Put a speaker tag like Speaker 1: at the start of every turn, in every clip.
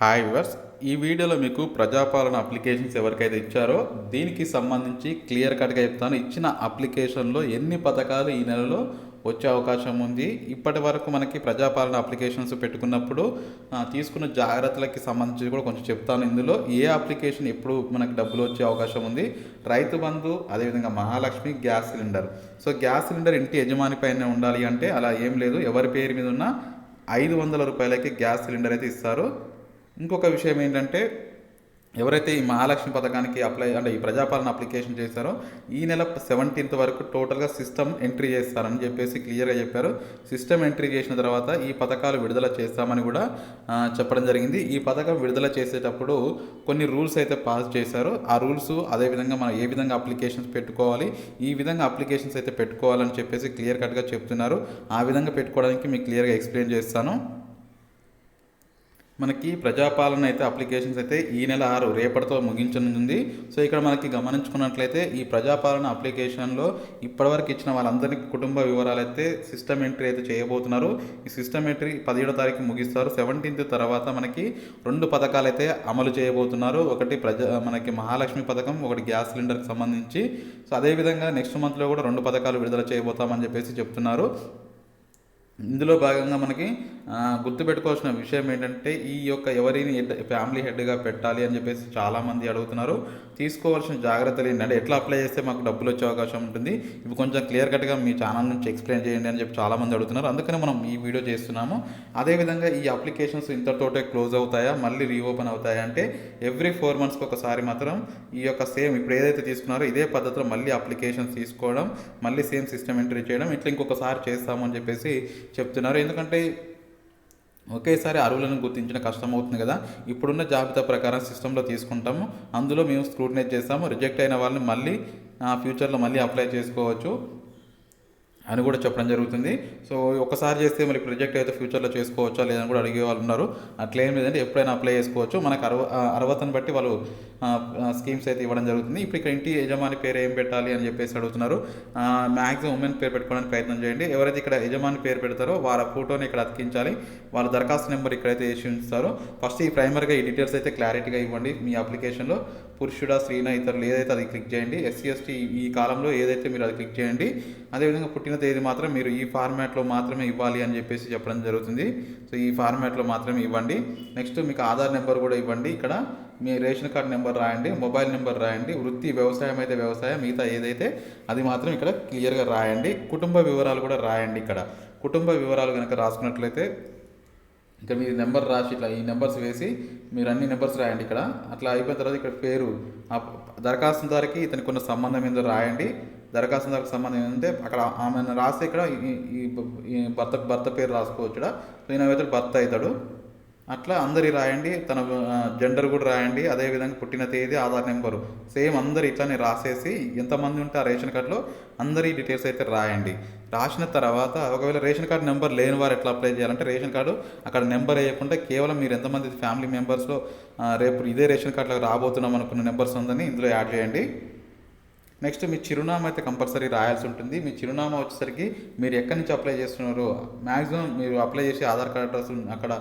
Speaker 1: Hi viewers ఈ వీడియోలో మీకు ప్రజాపాలన అప్లికేషన్స్ ఎవరికైతే ఇచ్చారో దీనికి సంబంధించి క్లియర్ కట్గా చెప్తాను. ఇచ్చిన అప్లికేషన్లో ఎన్ని పథకాలు ఈ నెలలో వచ్చే అవకాశం ఉంది? ఇప్పటి వరకు మనకి ప్రజాపాలన అప్లికేషన్స్ పెట్టుకున్నప్పుడు తీసుకున్న జాగ్రత్తలకి సంబంధించి కూడా కొంచెం చెప్తాను. ఇందులో ఏ అప్లికేషన్ ఎప్పుడు మనకి డబ్బులు వచ్చే అవకాశం ఉంది? రైతు బంధు అదేవిధంగా Mahalakshmi gas cylinder. So gas cylinder ఇంటి యజమాని పైన ఉండాలి అంటే అలా ఏం లేదు. ఎవరి పేరు మీద ఉన్న ఐదు వందల రూపాయలకి గ్యాస్ సిలిండర్ అయితే ఇస్తారు. ఇంకొక విషయం ఏంటంటే ఎవరైతే ఈ మహాలక్ష్మి పథకానికి అప్లై అంటే ఈ ప్రజాపాలన అప్లికేషన్ చేశారో ఈ నెల సెవెంటీన్త్ వరకు టోటల్గా సిస్టమ్ ఎంట్రీ చేస్తారని చెప్పేసి క్లియర్గా చెప్పారు. సిస్టమ్ ఎంట్రీ చేసిన తర్వాత ఈ పథకాలు విడుదల చేస్తామని కూడా చెప్పడం జరిగింది. ఈ పథకం విడుదల చేసేటప్పుడు కొన్ని రూల్స్ అయితే పాస్ చేశారు. ఆ రూల్స్ అదేవిధంగా మనం ఏ విధంగా అప్లికేషన్స్ పెట్టుకోవాలి ఈ విధంగా అప్లికేషన్స్ అయితే పెట్టుకోవాలని చెప్పేసి క్లియర్ కట్గా చెప్తున్నారు. ఆ విధంగా పెట్టుకోవడానికి మీకు క్లియర్గా ఎక్స్ప్లెయిన్ చేస్తాను. మనకి ప్రజాపాలన అయితే అప్లికేషన్స్ అయితే ఈ నెల ఆరు రేపటితో ముగించనుంది. సో ఇక్కడ మనకి గమనించుకున్నట్లయితే ఈ ప్రజాపాలన అప్లికేషన్లో ఇప్పటివరకు ఇచ్చిన వాళ్ళందరికీ కుటుంబ వివరాలు అయితే సిస్టమ్ ఎంట్రీ అయితే చేయబోతున్నారు. ఈ సిస్టమ్ ఎంట్రీ పదిహేడో తారీఖు ముగిస్తారు. సెవెంటీన్త్ తర్వాత మనకి రెండు పథకాలు అయితే అమలు చేయబోతున్నారు. ఒకటి ప్రజా మనకి మహాలక్ష్మి పథకం ఒకటి గ్యాస్ సిలిండర్కి సంబంధించి. సో అదేవిధంగా నెక్స్ట్ మంత్లో కూడా రెండు పథకాలు విడుదల చేయబోతామని చెప్పేసి చెప్తున్నారు. ఇందులో భాగంగా మనకి గుర్తుపెట్టుకోవాల్సిన విషయం ఏంటంటే ఈ యొక్క ఎవరిని హెడ్ ఫ్యామిలీ హెడ్గా పెట్టాలి అని చెప్పేసి చాలామంది అడుగుతున్నారు. తీసుకోవాల్సిన జాగ్రత్తలు ఏంటంటే ఎట్లా అప్లై చేస్తే మాకు డబ్బులు వచ్చే అవకాశం ఉంటుంది? ఇవి కొంచెం క్లియర్ కట్గా మీ ఛానల్ నుంచి ఎక్స్ప్లెయిన్ చేయండి అని చెప్పి చాలామంది అడుగుతున్నారు. అందుకని మనం ఈ వీడియో చేస్తున్నాము. అదేవిధంగా ఈ అప్లికేషన్స్ ఇంతతోటే క్లోజ్ అవుతాయా? మళ్ళీ రీఓపెన్ అవుతాయా? అంటే ఎవ్రీ ఫోర్ మంత్స్కి ఒకసారి మాత్రం ఈ యొక్క సేమ్ ఇప్పుడు ఏదైతే తీసుకున్నారో ఇదే పద్ధతిలో మళ్ళీ అప్లికేషన్స్ తీసుకోవడం మళ్ళీ సేమ్ సిస్టమ్ ఎంట్రీ చేయడం ఇట్లా ఇంకొకసారి చేస్తామని చెప్పేసి చెప్తున్నారు. ఎందుకంటే ఒకేసారి అరువులను గుర్తించిన కష్టం అవుతుంది కదా. ఇప్పుడున్న జాబితా ప్రకారం సిస్టంలో తీసుకుంటాము. అందులో మేము స్క్రూటినైజ్ చేస్తాము. రిజెక్ట్ అయిన వాళ్ళని మళ్ళీ ఫ్యూచర్లో మళ్ళీ అప్లై చేసుకోవచ్చు. అని కూడా చెప్పడం జరుగుతుంది. సో ఒకసారి చేస్తే మరి ప్రొజెక్ట్ అయితే ఫ్యూచర్లో చేసుకోవచ్చా లేదని కూడా అడిగే వాళ్ళు ఉన్నారు. అట్లా ఏం లేదంటే ఎప్పుడైనా అప్లై చేసుకోవచ్చు. మనకు అరవ ఆ, అర్హతను బట్టి వాళ్ళు స్కీమ్స్ అయితే ఇవ్వడం జరుగుతుంది. ఇప్పుడు ఇక్కడ ఇంటి యజమాని పేరు ఏం పెట్టాలి అని చెప్పేసి అడుగుతున్నారు. మ్యాక్సిమం ఉమెన్ పేరు పెట్టుకోవడానికి ప్రయత్నం చేయండి. ఎవరైతే ఇక్కడ యజమాని పేరు పెడతారో వాళ్ళ ఫోటోని ఇక్కడ అతికించాలి. వాళ్ళ దరఖాస్తు నెంబర్ ఇక్కడైతే వేసి ఉంచుతారో. ఫస్ట్ ఈ ప్రైమర్గా ఈ డీటెయిల్స్ అయితే క్లారిటీగా ఇవ్వండి మీ అప్లికేషన్లో పురుషుడా స్త్రీనా ఇతరులు ఏదైతే అది క్లిక్ చేయండి ఎస్సీ ఎస్టీ ఈ కాలంలో ఏదైతే మీరు అది క్లిక్ చేయండి అదేవిధంగా పుట్టిన తేదీ మాత్రం మీరు ఈ ఫార్మాట్లో మాత్రమే ఇవ్వాలి అని చెప్పేసి చెప్పడం జరుగుతుంది. సో ఈ ఫార్మాట్లో మాత్రమే ఇవ్వండి. నెక్స్ట్ మీకు ఆధార్ నెంబర్ కూడా ఇవ్వండి. ఇక్కడ మీ రేషన్ కార్డ్ నెంబర్ రాయండి మొబైల్ నెంబర్ రాయండి వృత్తి వ్యవసాయం అయితే వ్యవసాయం మిగతా ఏదైతే అది మాత్రం ఇక్కడ క్లియర్గా రాయండి. కుటుంబ వివరాలు కూడా రాయండి ఇక్కడ. కుటుంబ వివరాలు కనుక రాసుకున్నట్లయితే ఇక్కడ మీ నెంబర్ రాసి ఇట్లా ఈ నెంబర్స్ వేసి మీరు అన్ని నెంబర్స్ రాయండి ఇక్కడ. అట్లా అయిపోయిన తర్వాత ఇక్కడ పేరు ఆ దరఖాస్తుదారికి ఇతనికి ఉన్న సంబంధం ఏందో రాయండి. దరఖాస్తుదారికి సంబంధం ఏంటంటే అక్కడ ఆమె రాస్తే ఇక్కడ ఈ- భర్త భర్త పేరు రాసుకోవచ్చు ఇక్కడ. ఈయన అయితే భర్త అవుతాడు. అట్లా అందరి రాయండి తన జెండర్ కూడా రాయండి అదేవిధంగా పుట్టిన తేదీ ఆధార్ నెంబరు. సేమ్ అందరు ఇట్లానే రాసేసి ఎంతమంది ఉంటే ఆ రేషన్ కార్డులో అందరి డీటెయిల్స్ అయితే రాయండి. రాసిన తర్వాత ఒకవేళ రేషన్ కార్డు నెంబర్ లేని వారు ఎట్లా అప్లై చేయాలంటే రేషన్ కార్డు అక్కడ నెంబర్ వేయకుండా కేవలం మీరు ఎంతమంది ఫ్యామిలీ మెంబర్స్లో రేపు ఇదే రేషన్ కార్డులో రాబోతున్నాం అనుకున్న నెంబర్స్ ఉందని ఇందులో యాడ్ చేయండి. నెక్స్ట్ మీ చిరునామా అయితే కంపల్సరీ రాయాల్సి ఉంటుంది. మీ చిరునామా వచ్చేసరికి మీరు ఎక్కడి నుంచి అప్లై చేస్తున్నారు మ్యాక్సిమం మీరు అప్లై చేసి ఆధార్ కార్డ్ అడ్రస్ అక్కడ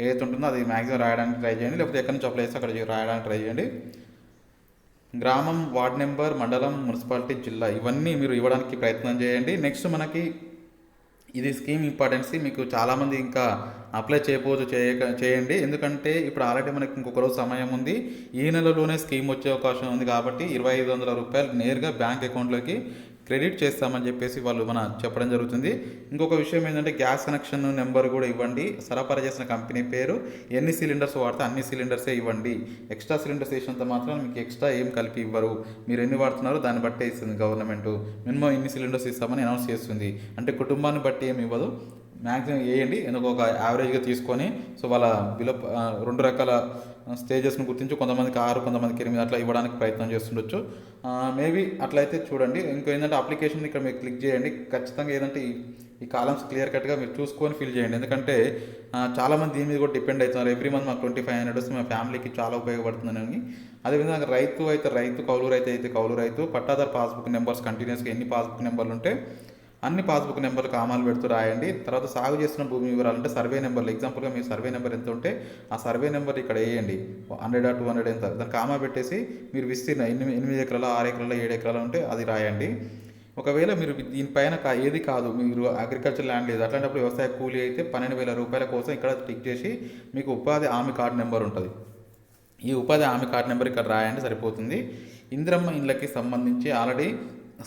Speaker 1: ఏదైతే ఉంటుందో అది మ్యాక్సిమం రాయడానికి ట్రై చేయండి. లేకపోతే ఎక్కడి నుంచి అప్లై చేస్తే అక్కడ రాయడానికి ట్రై చేయండి. గ్రామం వార్డ్ నెంబర్ మండలం మున్సిపాలిటీ జిల్లా ఇవన్నీ మీరు ఇవ్వడానికి ప్రయత్నం చేయండి. నెక్స్ట్ మనకి ఇది స్కీమ్ ఇంపార్టెన్సీ. మీకు చాలామంది ఇంకా అప్లై చేయకపోవచ్చు చేయక చేయండి. ఎందుకంటే ఇప్పుడు ఆల్రెడీ మనకి ఇంకొక రోజు సమయం ఉంది. ఈ నెలలోనే స్కీమ్ వచ్చే అవకాశం ఉంది కాబట్టి ఇరవై ఐదు వందల రూపాయలు నేరుగా బ్యాంక్ అకౌంట్లోకి క్రెడిట్ చేస్తామని చెప్పేసి వాళ్ళు మన చెప్పడం జరుగుతుంది. ఇంకొక విషయం ఏంటంటే గ్యాస్ కనెక్షన్ నెంబర్ కూడా ఇవ్వండి. సరఫరా చేసిన కంపెనీ పేరు ఎన్ని సిలిండర్స్ వాడితే అన్ని సిలిండర్సే ఇవ్వండి. ఎక్స్ట్రా సిలిండర్స్ వేసినంత మాత్రం మీకు ఎక్స్ట్రా ఏం కలిపి ఇవ్వరు. మీరు ఎన్ని వాడుతున్నారో దాన్ని బట్టే ఇస్తుంది గవర్నమెంట్. మినిమం ఇన్ని సిలిండర్స్ ఇస్తామని అనౌన్స్ చేస్తుంది. అంటే కుటుంబాన్ని బట్టి ఏమి ఇవ్వదు. మ్యాక్సిమం వేయండి. ఎందుకు ఒక యావరేజ్గా తీసుకొని సో వాళ్ళ బిలో రెండు రకాల స్టేజెస్ను గుర్తించి కొంతమందికి ఆరు కొంతమందికి ఎనిమిది అట్లా ఇవ్వడానికి ప్రయత్నం చేస్తుండొచ్చు. మేబీ అట్లయితే చూడండి. ఇంకో ఏంటంటే అప్లికేషన్ ఇక్కడ మీరు క్లిక్ చేయండి. ఖచ్చితంగా ఏదంటే ఈ కాలమ్స్ క్లియర్ కట్గా మీరు చూసుకొని ఫిల్ చేయండి. ఎందుకంటే చాలామంది దీని మీద కూడా డిపెండ్ అవుతున్నారు. ఎవ్రీ మంత్ మాకు ట్వంటీ ఫైవ్ హండ్రెడ్ వస్తే మా ఫ్యామిలీకి చాలా ఉపయోగపడుతుందని. అదేవిధంగా రైతు అయితే రైతు కౌలు రైతు అయితే కౌలు రైతు పట్టాదారు పాస్బుక్ నెంబర్స్ కంటిన్యూస్గా ఎన్ని పాస్బుక్ నెంబర్లు ఉంటే అన్ని పాస్బుక్ నెంబర్లు కామాలు పెడుతూ రాయండి. తర్వాత సాగు చేస్తున్న భూమి వివరాలు అంటే సర్వే నెంబర్లు. ఎగ్జాంపుల్గా మీ సర్వే నెంబర్ ఎంత ఉంటే ఆ సర్వే నెంబర్ ఇక్కడ వేయండి. హండ్రెడ్ టూ హండ్రెడ్ ఎంత? దాని కామా పెట్టేసి మీరు విస్తీర్ణ ఎనిమిది ఎనిమిది ఎకరాలు ఆరు ఎకరాలు ఏడు ఎకరాలు ఉంటే అది రాయండి. ఒకవేళ మీరు దీనిపైన కా- ఏది కాదు మీరు అగ్రికల్చర్ ల్యాండ్ లేదు. అట్లాంటప్పుడు వ్యవసాయ కూలీ అయితే పన్నెండు వేల రూపాయల కోసం ఇక్కడ టిక్ చేసి మీకు ఉపాధి హామీ కార్డు నెంబర్ ఉంటుంది. ఈ ఉపాధి హామీ కార్డు నెంబర్ ఇక్కడ రాయండి సరిపోతుంది. ఇందిరమ్మ ఇండ్లకి సంబంధించి ఆల్రెడీ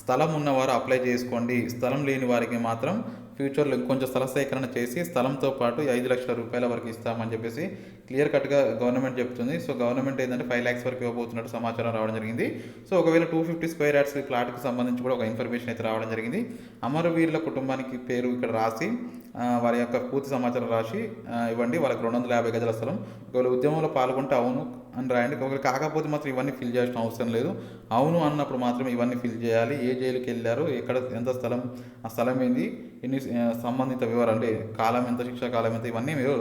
Speaker 1: స్థలం ఉన్నవారు అప్లై చేసుకోండి. స్థలం లేని వారికి మాత్రం ఫ్యూచర్లో ఇంకొంచెం స్థల సేకరణ చేసి స్థలంతో పాటు ఐదు లక్షల రూపాయల వరకు ఇస్తామని చెప్పేసి క్లియర్ కట్గా గవర్నమెంట్ చెప్తుంది. సో గవర్నమెంట్ ఏంటంటే ఫైవ్ ల్యాక్స్ వరకు ఇవ్వబోతున్నట్టు సమాచారం రావడం జరిగింది. సో ఒకవేళ టూ ఫిఫ్టీ స్క్వేర్ యార్డ్స్ ప్లాట్కి సంబంధించి కూడా ఒక ఇన్ఫర్మేషన్ అయితే రావడం జరిగింది. అమరవీరుల కుటుంబానికి పేరు ఇక్కడ రాసి వారి యొక్క పూర్తి సమాచారం రాసి ఇవ్వండి. వాళ్ళకి రెండు వందల యాభై గజల స్థలం. ఒకవేళ ఉద్యమంలో పాల్గొంటే అవును. అని రాయండి. ఒకవేళ కాకపోతే మాత్రం ఇవన్నీ ఫిల్ చేయాల్సిన అవసరం లేదు. అవును అన్నప్పుడు మాత్రం ఇవన్నీ ఫిల్ చేయాలి. ఏ జైలుకి వెళ్ళారు? ఎక్కడ ఎంత స్థలం ఆ స్థలం ఏంది? ఎన్ని సంబంధిత వివరాలు అంటే కాలం ఎంత శిక్షా కాలం ఎంత ఇవన్నీ మీరు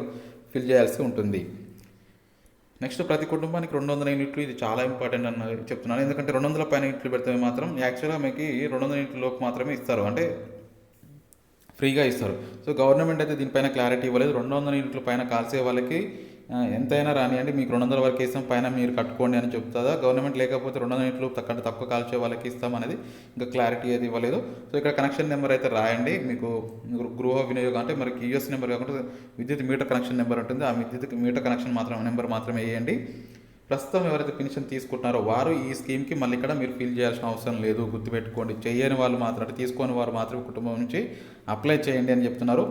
Speaker 1: ఫిల్ చేయాల్సి ఉంటుంది. నెక్స్ట్ ప్రతి కుటుంబానికి రెండు వందల యూనిట్లు ఇది చాలా ఇంపార్టెంట్ అన్న చెప్తున్నాను. ఎందుకంటే రెండు వందల పైన యూనిట్లు పెడితే మాత్రం యాక్చువల్గా మీకు రెండు వందల యూనిట్ల లోపు మాత్రమే ఇస్తారు. అంటే ఫ్రీగా ఇస్తారు. సో గవర్నమెంట్ అయితే దీనిపైన క్లారిటీ ఇవ్వలేదు. రెండు వందల యూనిట్ల పైన కాల్సే వాళ్ళకి ఎంతైనా రానియండి. మీకు రెండు వందల వరకు ఇస్తాం. పైన మీరు కట్టుకోండి అని చెప్తుందా? గవర్నమెంట్ లేకపోతే రెండు వందల ఇంట్లో కంటే తక్కువ కాల్చే వాళ్ళకి ఇస్తాం అనేది ఇంకా క్లారిటీ అది ఇవ్వలేదు. సో ఇక్కడ కనెక్షన్ నెంబర్ అయితే రాయండి. మీకు గృహ వినియోగం అంటే మరి యూఎస్ నెంబర్ కాకుండా విద్యుత్ మీటర్ కనెక్షన్ నెంబర్ ఉంటుంది. ఆ విద్యుత్ మీటర్ కనెక్షన్ మాత్రం నెంబర్ మాత్రమే వేయండి. ప్రస్తుతం ఎవరైతే పెన్షన్ తీసుకుంటున్నారో వారు ఈ స్కీమ్కి మళ్ళీ ఇక్కడ మీరు ఫిల్ చేయాల్సిన అవసరం లేదు. గుర్తుపెట్టుకోండి. చేయని వాళ్ళు మాత్రం అంటే వారు మాత్రమే కుటుంబం నుంచి అప్లై చేయండి అని చెప్తున్నారు.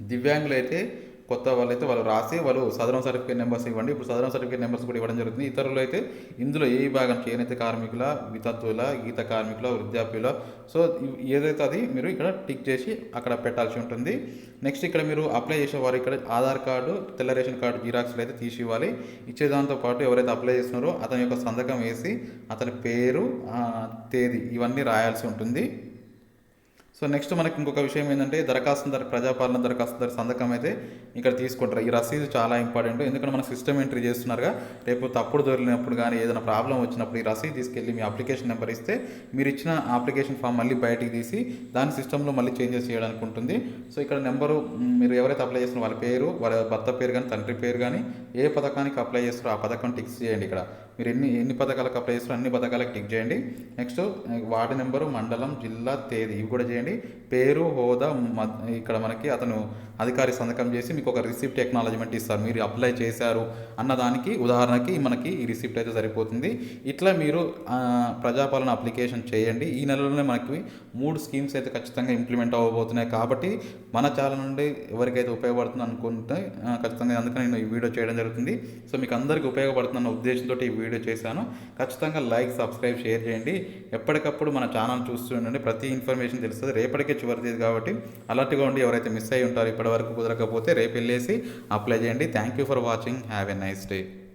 Speaker 1: దివ్యాంగులు అయితే కొత్త వాళ్ళైతే వాళ్ళు రాసి వాళ్ళు సదరం సర్టిఫికేట్ నెంబర్స్ ఇవ్వండి. ఇప్పుడు సదరం సర్టిఫికేట్ నెంబర్స్ కూడా ఇవ్వడం జరుగుతుంది. ఇతరులు అయితే ఇందులో ఏ విభాగం చేనేత కార్మికుల వితత్తుల గీత కార్మికుల వృద్ధాప్యుల. సో ఏదైతే అది మీరు ఇక్కడ టిక్ చేసి అక్కడ పెట్టాల్సి ఉంటుంది. నెక్స్ట్ ఇక్కడ మీరు అప్లై చేసే వారు ఇక్కడ ఆధార్ కార్డు తెల్ల రేషన్ కార్డు జిరాక్స్లు అయితే తీసి ఇవ్వాలి. ఇచ్చే దాంతో పాటు ఎవరైతే అప్లై చేస్తున్నారో అతని యొక్క సంతకం వేసి అతని పేరు తేదీ ఇవన్నీ రాయాల్సి ఉంటుంది. సో నెక్స్ట్ మనకి ఇంకొక విషయం ఏంటంటే దరఖాస్తుదారు ప్రజాపాలన దరఖాస్తుదారు సంతకం అయితే ఇక్కడ తీసుకుంటారు. ఈ రసీదు చాలా ఇంపార్టెంట్. ఎందుకంటే మన సిస్టమ్ ఎంట్రీ చేస్తున్నారుగా రేపు తప్పుడు దొరికినప్పుడు కానీ ఏదైనా ప్రాబ్లం వచ్చినప్పుడు ఈ రసీదు తీసుకెళ్ళి మీ అప్లికేషన్ నెంబర్ ఇస్తే మీరు ఇచ్చిన అప్లికేషన్ ఫామ్ మళ్ళీ బయటికి తీసి దాని సిస్టంలో మళ్ళీ చేంజెస్ చేయడానికి ఉంటుంది సో ఇక్కడ నెంబరు మీరు ఎవరైతే అప్లై చేస్తున్నారో వాళ్ళ పేరు వాళ్ళ భర్త పేరు కానీ తండ్రి పేరు కానీ ఏ పథకానికి అప్లై చేస్తారో ఆ పథకం టిక్స్ చేయండి ఇక్కడ. మీరు ఎన్ని ఎన్ని పథకాలకు అప్లై చేస్తారో అన్ని పథకాలకు టిక్ చేయండి. నెక్స్ట్ వార్డు నెంబరు మండలం జిల్లా తేదీ ఇవి కూడా చేయండి. పేరు హోదా మ- ఇక్కడ మనకి అతను అధికారి సంతకం చేసి మీకు ఒక రిసిప్ట్ ఎక్నాలజ్మెంట్ ఇస్తారు. మీరు అప్లై చేశారు అన్నదానికి ఉదాహరణకి మనకి ఈ రిసిప్ట్ అయితే సరిపోతుంది. ఇట్లా మీరు ప్రజాపాలన అప్లికేషన్ చేయండి. ఈ నెలలోనే మనకి మూడు స్కీమ్స్ అయితే ఖచ్చితంగా ఇంప్లిమెంట్ అవ్వబోతున్నాయి. కాబట్టి మన ఛానల్ నుండి ఎవరికైతే ఉపయోగపడుతుంది అనుకుంటే ఖచ్చితంగా అందుకని నేను ఈ వీడియో చేయడం జరుగుతుంది. సో మీకు అందరికీ ఉపయోగపడుతుందన్న ఉద్దేశంతో ఈ వీడియో చేశాను. ఖచ్చితంగా లైక్ సబ్స్క్రైబ్ షేర్ చేయండి. ఎప్పటికప్పుడు మన ఛానల్ చూస్తూ ఉండండి. ప్రతి ఇన్ఫర్మేషన్ తెలుస్తుంది. రేపటికే చివరిది కాబట్టి అలర్ట్గా ఉండి ఎవరైతే మిస్ అయ్యి ఉంటారో ఇప్పటివరకు కుదరకపోతే రేపు వెళ్ళేసి అప్లై చేయండి. Thank you for watching have a nice day